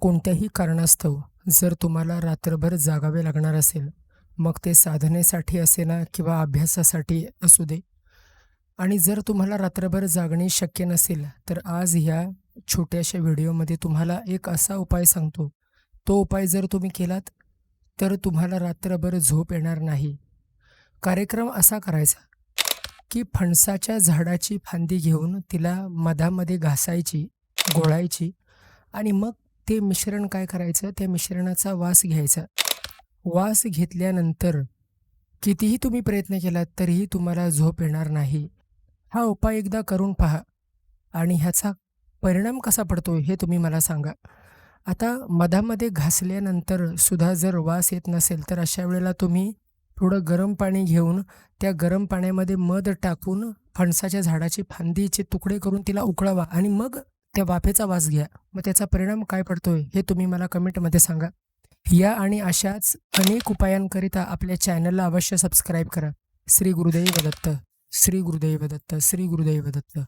कोणत्याही कारणास्तव जर तुम्हाला रात्रभर जागावे लागणार असेल मग ते साधनेसाठी असेना किंवा अभ्यासासाठी असू दे. आणि जर तुम्हाला रात्रभर जागणे शक्य नसेल तर आज ह्या छोट्याशा व्हिडिओमध्ये तुम्हाला एक असा उपाय सांगतो. तो उपाय जर तुम्ही केलात तर तुम्हाला रात्रभर झोप येणार नाही. कार्यक्रम असा करायचा की फणसाच्या झाडाची फांदी घेऊन तिला मधामध्ये घासायची गोळायची आणि मग ते मिश्रण काय करायचं? त्या मिश्रणाचा वास घ्यायचा. वास घेतल्यानंतर कितीही तुम्ही प्रयत्न केलात तरीही तुम्हाला झोप येणार नाही. हा उपाय एकदा करून पहा. आणि ह्याचा परिणाम कसा पडतो हे तुम्ही मला सांगा. आता मधामध्ये घासल्यानंतर सुद्धा जर वास येत नसेल तर अशा वेळेला तुम्ही थोडं गरम पाणी घेऊन त्या गरम पाण्यामध्ये मध टाकून फणसाच्या झाडाची फांदीचे तुकडे करून तिला उकळावा. आणि मग त्या वाफेचा वास घ्या. मग त्याचा परिणाम काय पडतोय हे तुम्ही मला कमेंटमध्ये सांगा. या आणि अशाच अनेक उपायांकरिता आपल्या चॅनलला अवश्य सबस्क्राईब करा. श्री गुरुदैव दत्त. श्री गुरुदैव दत्त. श्री गुरुदैव दत्त.